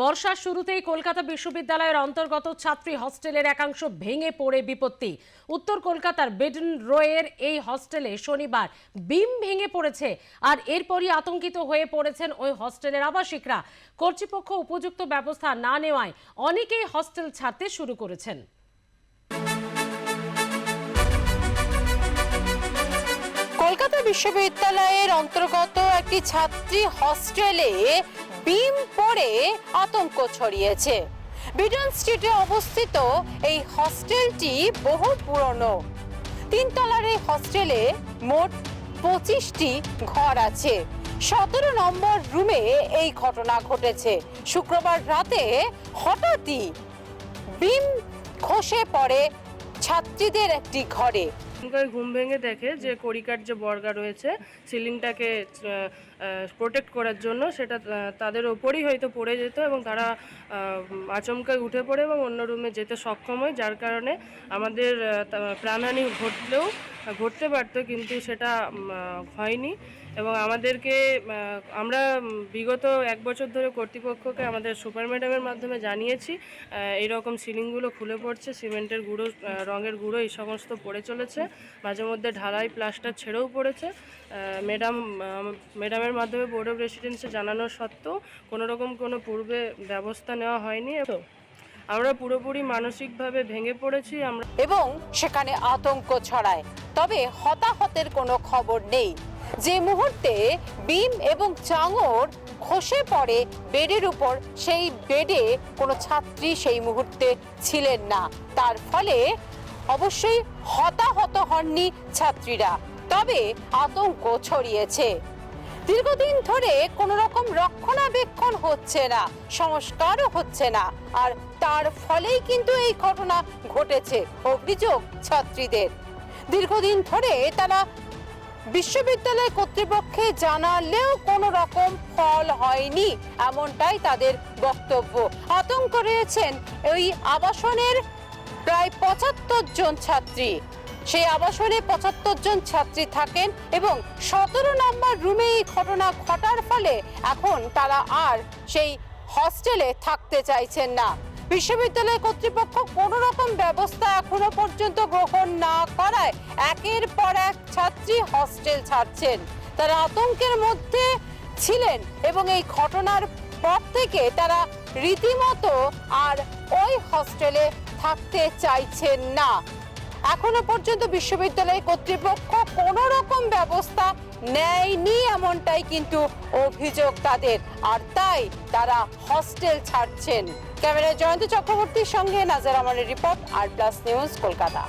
বর্ষার শুরুতেই কলকাতা বিশ্ববিদ্যালয়ের অন্তর্গত ছাত্রী হস্টেলের একাংশ ভেঙে পড়ে বিপত্তি। উত্তর কলকাতার বেডন রোয়ের এই হস্টেলে শনিবার বিম ভেঙে পড়েছে আর এরপরই আতঙ্কিত হয়ে পড়েছেন ওই হস্টেলের আবাসিকরা। কর্তৃপক্ষ উপযুক্ত ব্যবস্থা না নেওয়ায় অনেকেই হস্টেল ছাড়তে শুরু করেছেন। কলকাতা বিশ্ববিদ্যালয়ের অন্তর্গত একটি ছাত্রী হস্টেলে বিম পড়ে আতঙ্ক ছড়িয়েছে। বিডন স্ট্রিটে অবস্থিত এই হস্টেলটি বহু পুরনো। তিনতলার এই হস্টেলে মোট পঁচিশটি ঘর আছে। সতেরো নম্বর রুমে এই ঘটনা ঘটেছে। শুক্রবার রাতে হঠাৎই বিম খসে পড়ে ছাত্রীদের একটি ঘরে। এখনকার ঘুম ভেঙে দেখে যে করিকার যে বর্গা রয়েছে সিলিংটাকে প্রোটেক্ট করার জন্য সেটা তাদের ওপরই হয়তো পড়ে যেত এবং তারা আচমকায় উঠে পড়ে এবং অন্য রুমে যেতে সক্ষম হয়। যার কারণে আমাদের প্রাণহানি ঘটলেও ঘটতে পারতো কিন্তু সেটা হয়নি এবং আমাদেরকে আমরা বিগত এক বছর ধরে কর্তৃপক্ষকে আমাদের সুপার ম্যাডামের মাধ্যমে জানিয়েছি আহ, এইরকম সিলিংগুলো খুলে পড়ছে সিমেন্টের গুঁড়ো রঙের গুঁড়ো এই সমস্ত পড়ে চলেছে। মাঝে মধ্যে ঢালাই প্লাস্টার ছেড়েও পড়েছে। ম্যাডাম ম্যাডামের মাধ্যমে বোর্ড অফ রেসিডেন্সে জানানো সত্ত্বেও কোনো রকম কোনো পূর্বে ব্যবস্থা নেওয়া হয়নি। তো আমরা পুরোপুরি মানসিকভাবে ভেঙে পড়েছি। আমরা এবং সেখানে আতঙ্ক ছড়ায়। তবে হতাহতের কোনো খবর নেই। যে মুহূর্তে বিম এবং চাঙর খসে পড়ে বেডের উপর, সেই বেডে কোনো ছাত্রী সেই মুহূর্তে ছিলেন না। তার ফলে অবশ্যই হতাহত হননি ছাত্রীরা। তবে আতঙ্ক ছড়িয়েছে। দীর্ঘদিন ধরে কোনো রকম রক্ষণাবেক্ষণ হচ্ছে না, সংস্কারও হচ্ছে না, আর তার ফলেই কিন্তু এই ঘটনা ঘটেছে, অভিযোগ ছাত্রীদের। দীর্ঘদিন ধরে তারা বিশ্ববিদ্যালয় কর্তৃপক্ষে জানালেও কোনো রকম ফল হয়নি, এমনটাই তাদের বক্তব্য। আতঙ্ক রয়েছেন ওই আবাসনের প্রায় পঁচাত্তর জন ছাত্রী। সেই আবাসনে পঁচাত্তর জন ছাত্রী থাকেন এবং সতেরো নম্বর রুমে এই ঘটনা ঘটার ফলে এখন তারা আর সেই হস্টেলে থাকতে চাইছেন না। বিশ্ববিদ্যালয় কর্তৃপক্ষ কোনো রকম ব্যবস্থা এখনও পর্যন্ত গ্রহণ না করায় একের পর এক ছাত্রী হস্টেল ছাড়ছেন। তারা আতঙ্কের মধ্যে ছিলেন এবং এই ঘটনার পর থেকে তারা রীতিমতো আর ওই হস্টেলে থাকতে চাইছেন না। এখনও পর্যন্ত বিশ্ববিদ্যালয় কর্তৃপক্ষ কোনো রকম ব্যবস্থা নেয়নি এমনটাই কিন্তু অভিযোগ তাদের। আর তাই তারা হস্টেল ছাড়ছেন। ক্যামেরা জয়ন্ত চক্রবর্তীর সঙ্গে নাজার আমানের রিপোর্ট, আর প্লাস নিউজ কলকাতা।